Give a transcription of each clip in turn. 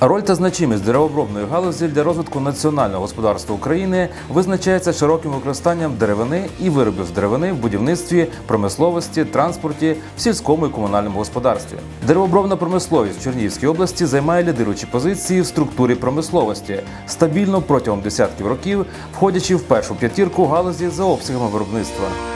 Роль та значимість деревообробної галузі для розвитку національного господарства України визначається широким використанням деревини і виробів з деревини в будівництві, промисловості, транспорті, в сільському і комунальному господарстві. Деревообробна промисловість в Чернігівській області займає лідируючі позиції в структурі промисловості, стабільно протягом десятків років, входячи в першу п'ятірку галузі за обсягами виробництва.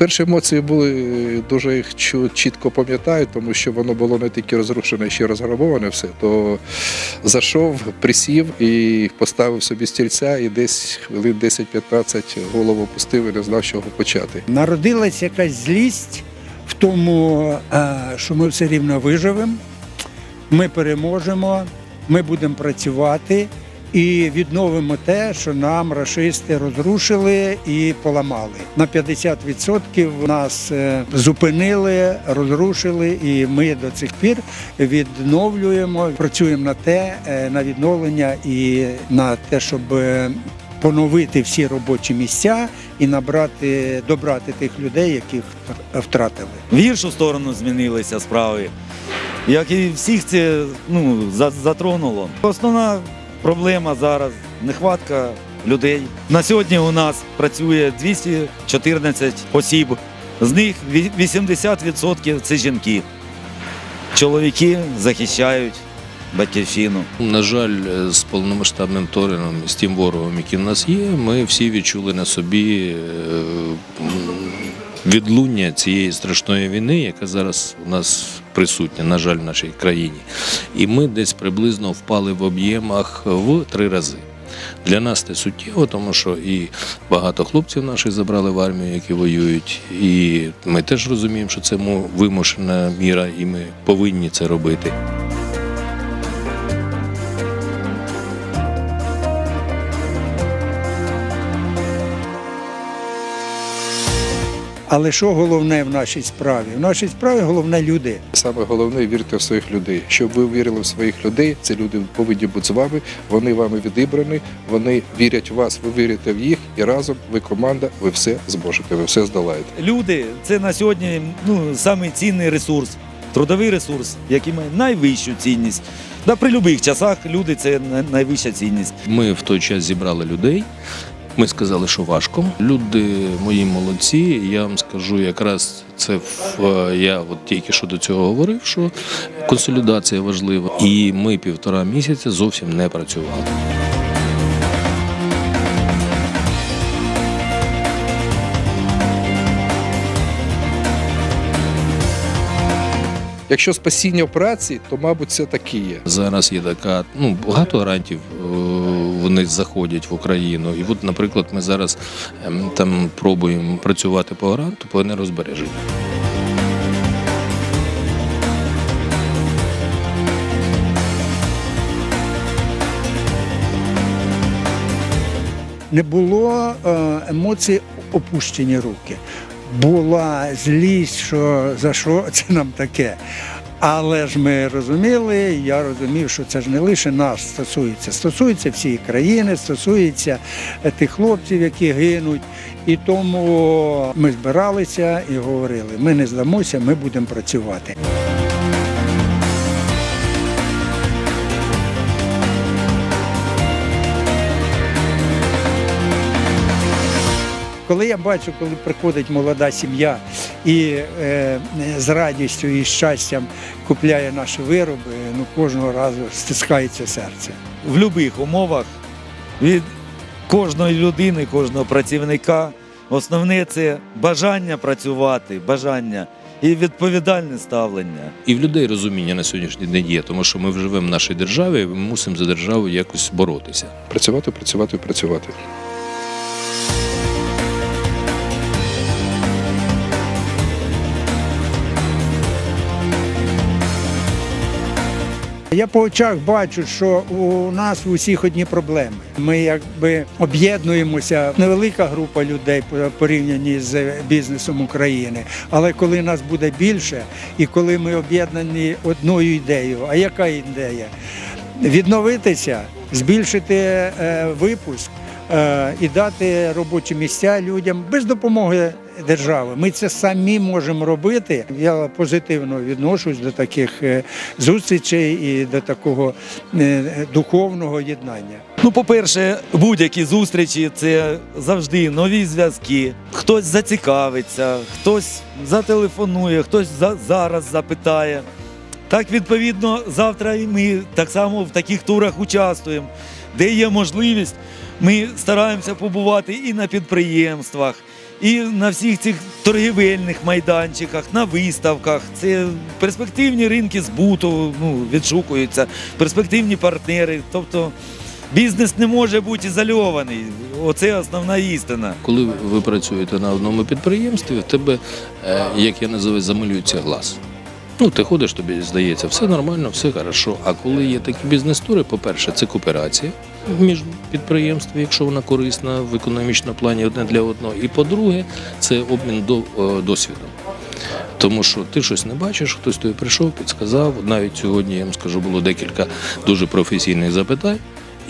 Перші емоції були е, дуже їх чітко пам'ятаю, тому що воно було не тільки розрушене, ще розграбоване все. То зайшов, присів і поставив собі стільця, і десь хвилин 10-15 голову опустив і не знав, чого почати. Народилась якась злість в тому, е, що ми все рівно виживемо, ми переможемо, ми будемо працювати і відновимо те, що нам рашисти розрушили і поламали. На 50% нас е, зупинили, розрушили, і ми до цих пір відновлюємо, працюємо на те, е, на відновлення і на те, щоб. е, Поновити всі робочі місця і набрати, добрати тих людей, яких втратили. в гіршу сторону змінилися справи. Як і всіх це ну, затронуло. Основна проблема зараз нехватка людей. На сьогодні у нас працює 214 осіб, з них ві- 80% це жінки. Чоловіки захищають батьківщину. На жаль, з повномасштабним вторгненням, з тим ворогом, який в нас є, ми всі відчули на собі е, відлуння цієї страшної війни, яка зараз у нас присутня, на жаль, в нашій країні. І ми десь приблизно впали в об'ємах в три рази. Для нас це суттєво, тому що і багато хлопців наших забрали в армію, які воюють. І ми теж розуміємо, що це му- вимушена міра, і ми повинні це робити. Але що головне в нашій справі? В нашій справі головне люди. Саме головне вірте в своїх людей. Щоб ви вірили в своїх людей, ці люди повинні бути з вами. Вони вами відібрані, вони вірять в вас, ви вірите в їх, і разом ви команда, ви все зможете, ви все здолаєте. Люди це на сьогодні ну, самий цінний ресурс, трудовий ресурс, який має найвищу цінність. Да, при будь-яких часах люди це най- найвища цінність. Ми в той час зібрали людей. Ми сказали, що важко. Люди мої молодці. Я вам скажу, якраз це в я от тільки що до цього говорив, що консолідація важлива. І ми півтора місяця зовсім не працювали. Якщо спасіння в праці, то мабуть це такі є. Зараз є така, ну багато гарантів е, вони заходять в Україну. І от, наприклад, ми зараз ем, там пробуємо працювати по гаранту по енергозбереженню. Не було е, емоцій опущені руки. Була злість, що за що це нам таке. Але ж ми розуміли, я розумів, що це ж не лише нас стосується, стосується всієї країни, стосується е, тих хлопців, які гинуть. І тому ми збиралися і говорили: ми не здамося, ми будемо працювати. Коли я бачу, коли приходить молода сім'я і е, з радістю і щастям купляє наші вироби, ну кожного разу стискається серце. В будь-яких умовах від кожної людини, кожного працівника основне це бажання працювати, бажання і відповідальне ставлення. І в людей розуміння на сьогоднішній день є, тому що ми живемо в нашій державі, і ми мусимо за державу якось боротися. Працювати, працювати, працювати. Я по очах бачу, що у нас у всіх одні проблеми. Ми якби об'єднуємося, невелика група людей по- порівняні з бізнесом України. Але коли нас буде більше, і коли ми об'єднані одною ідеєю, а яка ідея? Відновитися, збільшити е, випуск е, і дати робочі місця людям без допомоги держави. Ми це самі можемо робити. Я позитивно відношусь до таких е, зустрічей і до такого духовного єднання. Ну, по-перше, будь-які зустрічі це завжди нові зв'язки. Хтось зацікавиться, хтось зателефонує, хтось за- зараз запитає. Так, відповідно, завтра і ми так само в таких турах участвуємо, де є можливість. Ми стараємося побувати і на підприємствах, і на всіх цих торгівельних майданчиках, на виставках. Це перспективні ринки збуту ну, відшукуються, перспективні партнери. Тобто бізнес не може бути ізольований. Оце основна істина. Коли ви працюєте на одному підприємстві, в тебе, е, як я називаю, замилюється глаз. Ну, ти ходиш, тобі здається, все нормально, все хорошо. А коли є такі бізнес-тури, по-перше, це кооперація між підприємствами, якщо вона корисна в економічному плані одне для одного. І по-друге, це обмін е, досвідом. Тому що ти щось не бачиш, хтось тобі прийшов, підсказав. Навіть сьогодні я вам скажу, було декілька дуже професійних запитань.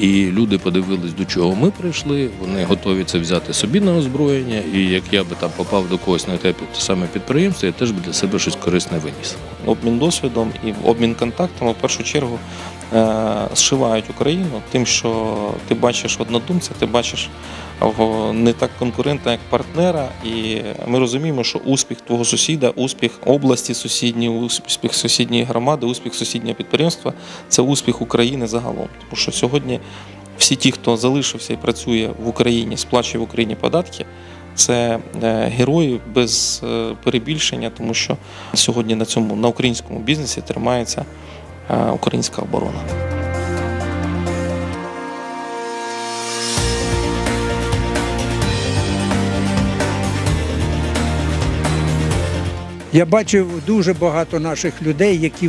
І люди подивились, до чого ми прийшли. Вони готові це взяти собі на озброєння. І як я би там попав до когось на те саме підприємство, я теж би для себе щось корисне виніс. обмін досвідом і обмін контактами в першу чергу е, зшивають Україну тим, що ти бачиш однодумця, ти бачиш не так конкурента, як партнера, і ми розуміємо, що успіх твого сусіда, успіх області сусідньої, успіх сусідньої громади, успіх сусіднього підприємства це успіх України загалом. Тому що сьогодні всі ті, хто залишився і працює в Україні, сплачує в Україні податки. Це е, герої без е, перебільшення, тому що сьогодні на цьому на українському бізнесі тримається е, українська оборона. Я бачив дуже багато наших людей, які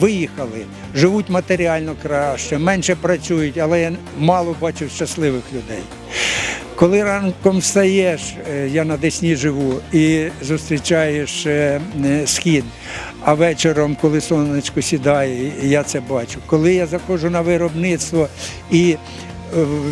виїхали, живуть матеріально краще, менше працюють, але я мало бачив щасливих людей. Коли ранком встаєш, е, я на Десні живу, і зустрічаєш е, е, схід, а вечором, коли сонечко сідає, я це бачу. Коли я заходжу на виробництво і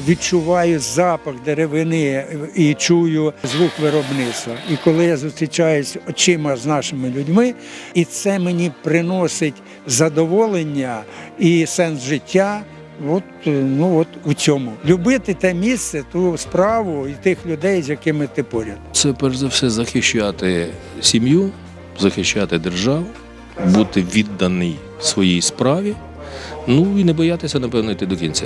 відчуваю запах деревини і чую звук виробництва. І коли я зустрічаюсь очима з нашими людьми, і це мені приносить задоволення і сенс життя. От, ну, от у цьому. Любити те місце, ту справу і тих людей, з якими ти поряд. Це перш за все захищати сім'ю, захищати державу, бути відданий своїй справі. Ну і не боятися, напевно, йти до кінця.